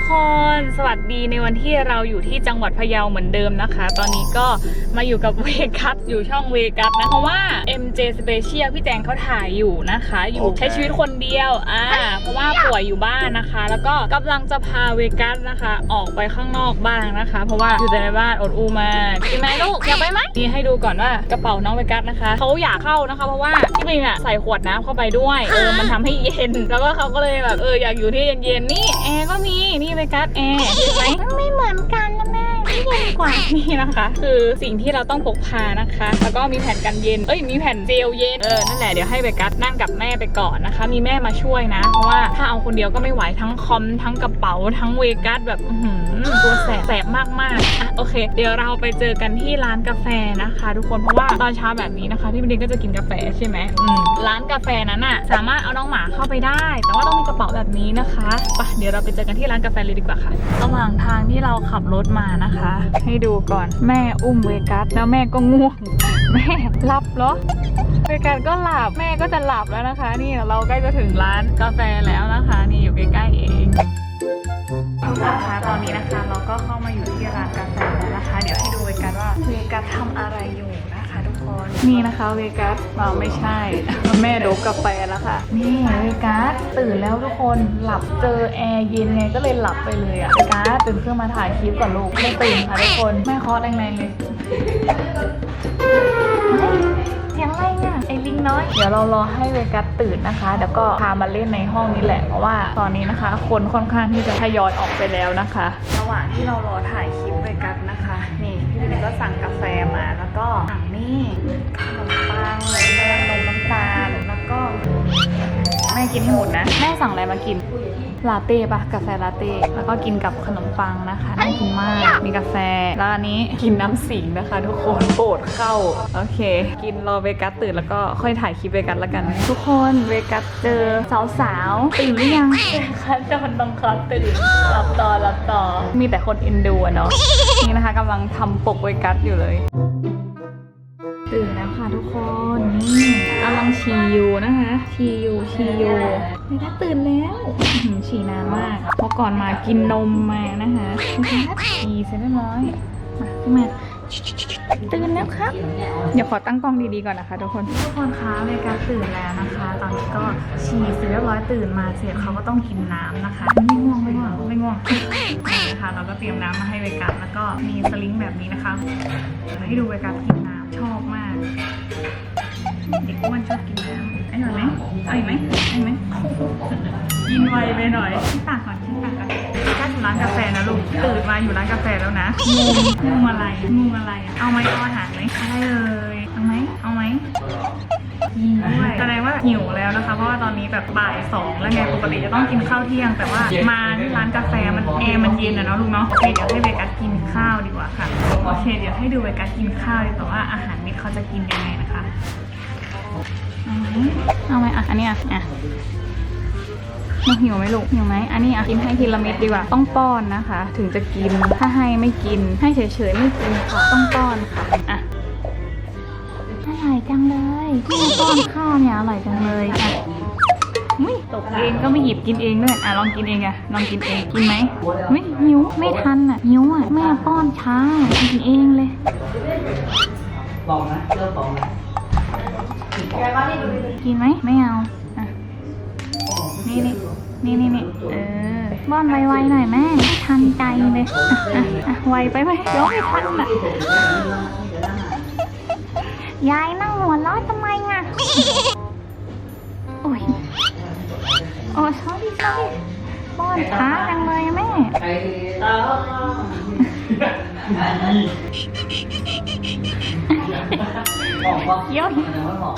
กค นสวัสดีในวันที่เราอยู่ที่จังหวัดพะเยาเหมือนเดิมนะคะ ตอนนี้ก็มาอยู่กับเวกัสอยู่ช่องเวกัสนะเพราะว่า MJ Special พี่แจงเขาถ่ายอยู่นะคะ อยู่โอเคใช้ชีวิตคนเดียวอ่าเพราะว่าป่วยอยู่บ้านนะคะ แล้วก็กำลังจะพาเวกัสนะคะ ออกไปข้างนอกบ้างนะคะ เพราะว่าอยู่แต่ในบ้านอดอูมากกินไหมลูกอยากไปไหมนี่ให้ดูก่อนว่ากระเป๋าน้องเวกัสนะคะเขาอยากเข้านะคะ เพราะว่าพี่บิงอะใส่ขวดน้ำเข้าไปด้วยเออมันทำให้เย็น แล้วก็เขาก็เลยแบบเอออยากอยู่ที่เย็นๆนี่แอร์ก็มีนี่เวกัสแอร์เห็นไหมไม่เหมือนกันนะแม่ ไม่เย็นกว่านี่นะคะ คือสิ่งที่เราต้องพกพานะคะ แล้วก็มีแผ่นกันเย็น เอ้ยมีแผ่นเจลเย็นเออนั่นแหละเดี๋ยวให้เบกัสนั่งกับแม่ไปก่อนนะคะ มีแม่มาช่วยนะ เพราะว่าถ้าเอาคนเดียวก็ไม่ไหวทั้งคอมทั้งกระเป๋าทั้งเวกัสแบบหือตัวแสบแสบมากๆอะโอเค เดี๋ยวเราไปเจอกันที่ร้านกาแฟนะคะ ทุกคนเพราะว่าตอนเช้าแบบนี้นะคะพี่บินก็จะกินกาแฟใช่ไหมอืมร้านกาแฟนั้นน่ะสามารถเอาน้องหมาเข้าไปได้ แต่ว่าต้องมีกระเป๋าแบบนี้นะคะไปเดี๋ยวเราไปเจอกันที่ร้านกาแฟเลยดีกว่าค่ะ ระหว่างทางที่เราขับรถมานะคะให้ดูก่อนแม่อุ้มเวกัสแล้วแม่ก็ง่วง แม่หลับเหรอเวกัสก็หลับแม่ก็จะหลับแล้วนะคะ นี่เราใกล้จะถึงร้านกาแฟแล้วนะคะ นี่อยู่ใกล้ๆเองทุกคนคะตอนนี้นะคะเราก็ข นี่นะคะเวกัสเราไม่ใช่ แม่โดบกาแฟแล้วค่ะ นี่เวกัสตื่นแล้วทุกคนหลับเจอแอร์เย็นไงก็เลยหลับไปเลยอะเวกัสตื่นขึ้นมาถ่ายคลิปก่อนลูกไม่ตื่นค่ะทุกคนแม่เคาะแรงๆเลยเสียงอะไรเนี่ย ไอ้ลิงน้อย เดี๋ยวเรารอให้เวกัสตื่นนะคะ แล้วก็พามาเล่นในห้องนี้แหละ เพราะว่าตอนนี้นะคะ คนค่อนข้างที่จะทยอยออกไปแล้วนะคะ ระหว่างที่เรารอถ่ายคลิปเวกัสนะคะ นี่พี่ลิงก็สั่งกาแฟมาแล้วก็สั่งนี่ขนมปังแม่นมน้ำตาลแล้วก็ แม่กินให้หมดนะ แม่สั่งอะไรมากิน ลาเต้ปะกาแฟลาเต้ แล้วก็กินกับขนมปังนะคะน่ากินมาก มีกาแฟ แล้วอันนี้กินน้ำสิงนะคะ ทุกคนโปรดเข้า โอเค กินรอเวกัสตื่นแล้วก็ค่อยถ่ายคลิปเวกัสแล้วกัน ทุกคนเวกัสเจอสาวๆตื่นหรือยังคันจะมันต้องคอตื่นหลับต่อหลับต่อ มีแต่คนเอ็นดูอะเนาะ นี่นะคะกำลังทำปกเวกัสอยู่เลย ตื่นแล้วค่ะทุกคนนี่กำลังฉี่อยู่นะคะฉี่อยู่ฉี่อยู่ไม่ได้ตื่นแล้วอื้อหือฉี่นานมากเพราะก่อนมากินนมมานะคะฉี่เสร็จเรียบร้อยมาขึ้นมาตื่นแล้วครับเดี๋ยวขอตั้งกล้องดีๆก่อนนะคะทุกคนทุกคนคะเวกาตื่นแล้วนะคะ ตอนนี้ก็ฉี่เสร็จเรียบร้อยตื่นมาเสร็จเขาก็ต้องกินน้ำนะคะ ไม่ง่วงไม่ง่วงไม่ง่วงนี่นะคะเราก็เตรียมน้ำมาให้เวกัสแล้วก็มีสลิงแบบนี้นะคะเดี๋ยวให้ดูเวกัสกินน้ำ ชอบมาก เด็กอ้วนชอบกินน้ำไอ้หน่อยไหมเอาอีกไหมเอาอีกไหมกินไวไปหน่อยชิ้นปากก่อนชิ้นปากก่อนก้าอยู่ร้านกาแฟนะลูกตื่นมาอยู่ร้านกาแฟแล้วนะงูงูอะไรงูอะไร เอาไหมเอาอาหารไหมอะไรเลยเอาไหมเอาไหม แสดงว่าหิวแล้วนะคะ เพราะว่าตอนนี้แบบบ่ายสองแล้วไงปกติจะต้องกินข้าวเที่ยง แต่ว่ามาที่ร้านกาแฟมันแอร์มันเย็นอะเนาะลูกเนาะโอเคเดี๋ยวให้เบกัสกินข้าวดีกว่าค่ะโอเค เดี๋ยวให้ดูเบกัสกินข้าวดีกว่าว่าอาหารเม็ดเขาจะกินยังไงนะคะเอาไหมเอาไหมอะอันนี้อะอะน้องหิวไหมลูกหิวไหมอันนี้อะกินให้ทีละเม็ดดีกว่า ต้องป้อนนะคะ ถึงจะกิน ถ้าให้ไม่กิน ให้เฉยๆไม่กินค่ะ ต้องป้อนค่ะอะอ ร่อยจังเลยม่ป้อนข้าวเนี่ยอร่อยจังเลยอะอุ้ยตกเองก็ไม่หยิบกินเองด้วยอะลองกินเองอะลองกินเองกินไหมไม่หิวไม่ทันอะหิวอะแม่ป้อนช้ากินเองเลยบอกนะเริ่มบอกนะกินไหมไม่เอาอะนี่นี่นี่นี่นี่เออป้อนไวๆหน่อยแม่ไม่ทันใจเลยอะอะอะไวไปไหมเดี๋ยวไม่ทันอะ บอกว่าเดี๋ยวแต่ว่าบอก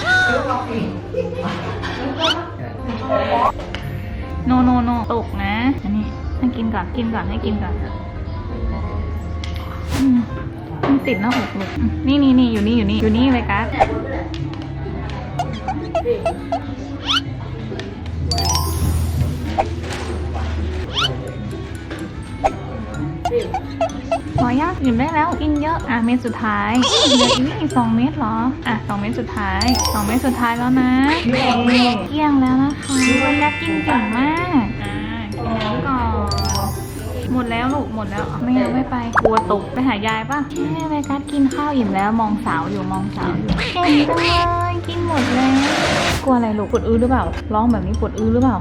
โนโนโนตกนะ อันนี้ให้กินก่อน กินก่อน ให้กินก่อนอืมมันติดหน้าอกลูกอืมนี่นี่นี่อยู่นี่อยู่นี่อยู่นี่เวกัส ขอยากอิ่มได้แล้วกินเยอะอะเม็ดสุดท้ายเหลืออีกนี่สองเม็ดเหรออะสองเม็ดสุดท้ายสองเม็ดสุดท้ายแล้วนะเย้เกลี้ยงแล้วนะคะวันนี้กินเก่งมากอ่ากินน้ำก่อนหมดแล้วลูกหมดแล้วไม่เอาไม่ไปกลัวตกไปหายายป่ะแม่เวกัสกินข้าวอิ่มแล้วมองสาวอยู่มองสาวอยู่เก่งจังเลยกินหมดแล้วกลัวอะไรลูกปวดอื้อหรือเปล่าร้องแบบนี้ปวดอื้อหรือเปล่า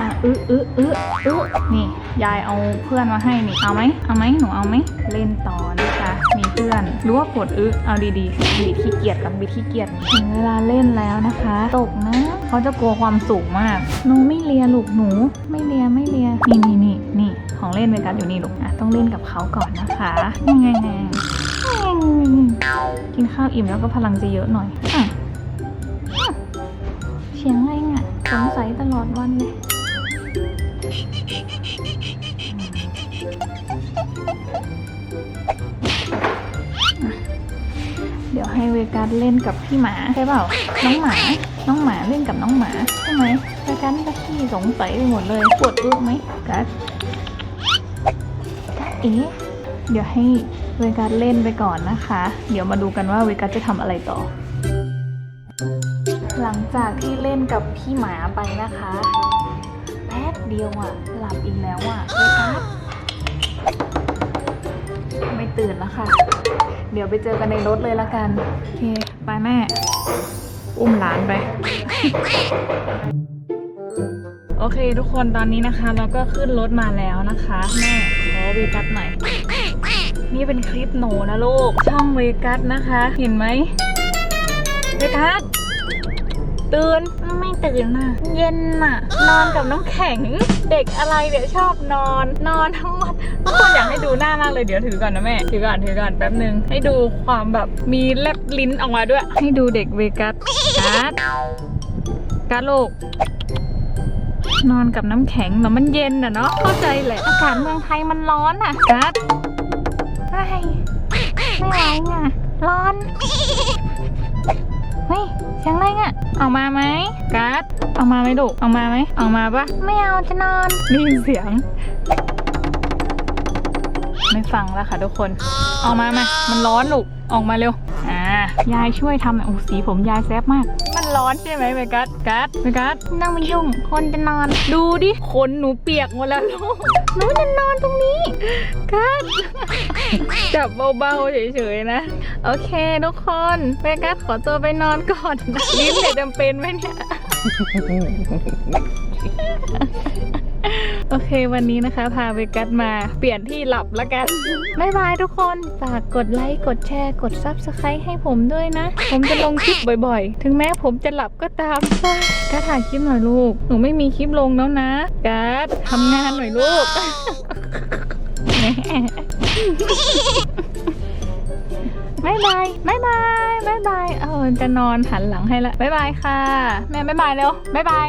อะอื้ออื้ออื้ออื้อนี่ ยายเอาเพื่อนมาให้นี่ เอาไหมเอาไหมหนูเอาไหมเล่นต่อนะคะ มีเพื่อน หรือว่าปวดอื้อเอาดีๆบีขี้เกียจกันบีขี้เกียจถึงเวลาเล่นแล้วนะคะ ตกนะ เขาจะกลัวความสูงมาก หนูไม่เลียลูกหนู ไม่เลียไม่เลียนี่นี่นี่นี่ของเล่นเวกัสอยู่นี่ลูกอะต้องเล่นกับเขาก่อนนะคะยังไงไงกินข้าวอิ่มแล้วก็พลังจะเยอะหน่อยอะเสียงอะไรอะสงสัยตลอดวันเลย เดี๋ยวให้เวกัสเล่นกับพี่หมาใช่เปล่า น้องหมา น้องหมาเล่นกับน้องหมาใช่ไหมเวกัสก็ขี้สงสัยไปหมดเลยปวดอึไหมกัสกัสเอ๊ะเดี๋ยวให้เวกัสเล่นไปก่อนนะคะ เดี๋ยวมาดูกันว่าเวกัสจะทำอะไรต่อ หลังจากที่เล่นกับพี่หมาไปนะคะ ป๊บเดียวอะหลับอีกแล้วอะเวกัสไม่ตื่นแล้วค่ะ เดี๋ยวไปเจอกันในรถเลยละกัน โอเค ไปแม่ อุ้มหลานไป โอเคทุกคนตอนนี้นะคะ เราก็ขึ้นรถมาแล้วนะคะ แม่ขอเวกัสหน่อย นี่เป็นคลิปหนูนะลูก ช่องเวกัสนะคะ เห็นไหมเวกัสตื่นไม่ ตื่นน่ะเย็นน่ะนอนกับน้ำแข็ง เด็กอะไรเดี๋ยวชอบนอน นอนทั้งวันทุกคนอยากให้ดูหน้ามากเลยเดี๋ยวถือก่อนนะแม่ถือก่อนถือก่อนแป๊บหนึ่งให้ดูความแบบมีแลบลิ้นออกมาด้วย ให้ดูเด็กเวกัสกัสกัสลูกนอนกับน้ำแข็งแล้วมันเย็นอะเนาะเข้าใจแหละอากาศเมืองไทยมันร้อนอะกัสไม่ไม่ไหวอะร้อน เฮ้ยเสียงอะไรอะออกมาไหมกัสออกมาไหมลูกออกมาไหมออกมาปะไม่เอาจะนอนได้ยินเสียง ไม่ฟังแล้วค่ะทุกคน ออกมามามันร้อนลูกออกมาเร็ว อ่ายายช่วยทำหน่อยโอ้สีผมยายแซบมาก มันร้อนใช่ไหมเมกัสกัสเมกัสนั่งไม่ยุ่ง คนจะนอน ดูดิขนหนูเปียกหมดแล้วลูกหนูจะนอนตรงนี้กัสจับเบาๆเฉยๆนะ โอเคทุกคนเมกัสขอตัวไปนอนก่อนนะลิ้นเนี่ยจำเป็นไหมเนี่ย โอเควันนี้นะคะ พาเวกัสมาเปลี่ยนที่หลับแล้วกันบายบายทุกคนฝากกดไลค์กดแชร์กด Subscribe ให้ผมด้วยนะ ผมจะลงคลิปบ่อยๆ ถึงแม้ผมจะหลับก็ตามกัสถ่ายคลิปหน่อยลูก หนูไม่มีคลิปลงแล้วนะกัสทำงานหน่อยลูกบายบายบายบายบายบายเออจะนอนหันหลังให้ละบายบายค่ะ แม่บายบายเร็วบายบาย